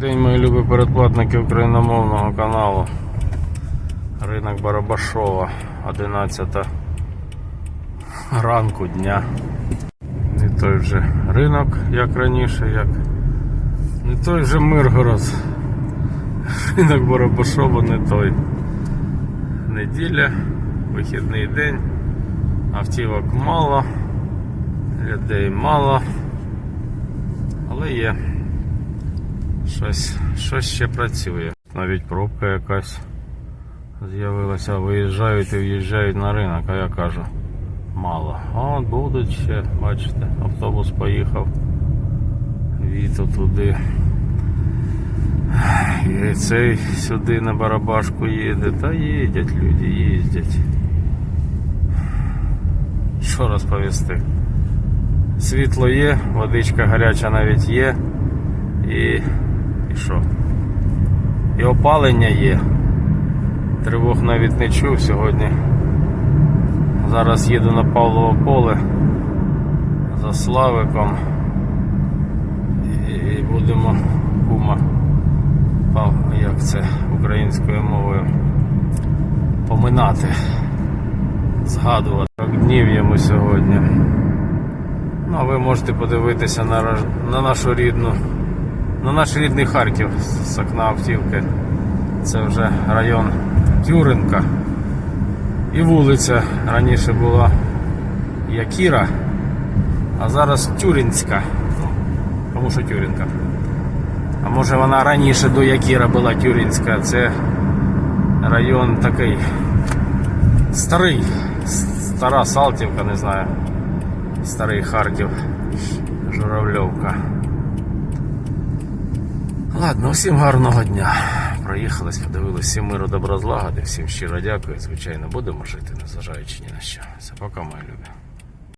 День мої любі передплатники україномовного каналу. Ринок Барабашова, 11 ранку дня. Не той вже ринок, як раніше, як не той вже Миргород. Ринок Барабашова не той. Неділя, вихідний день, автівок мало, людей мало, але є. Щось, щось ще працює. Навіть пробка якась з'явилася. Виїжджають і в'їжджають на ринок, а я кажу, мало. А от будуть ще, бачите, автобус поїхав. Віто туди. І цей сюди на барабашку їде. Та їдять люди, їздять. Що розповісти? Світло є, водичка гаряча навіть є. І і що? І опалення є. Тривог навіть не чув сьогодні. Зараз їду на Павлове поле за Славиком. І будемо кума. Як це українською мовою поминати, згадувати. Так днів йому сьогодні. Ну, а ви можете подивитися на, на нашу рідну на наш рідний Харків з окна автівки. Це вже район Тюринка. І вулиця раніше була Якіра, а зараз Тюринська. Ну, Тому що Тюринка. А може вона раніше до Якіра була Тюринська. Це район такий старий. Стара Салтівка, не знаю. Старий Харків. Журавльовка. Ладно, всім гарного дня. Проїхались, подивилися, всім миру добра злагоди, всім щиро дякую. Звичайно, будемо жити, незважаючи ні на що. Все, пока, мої любі.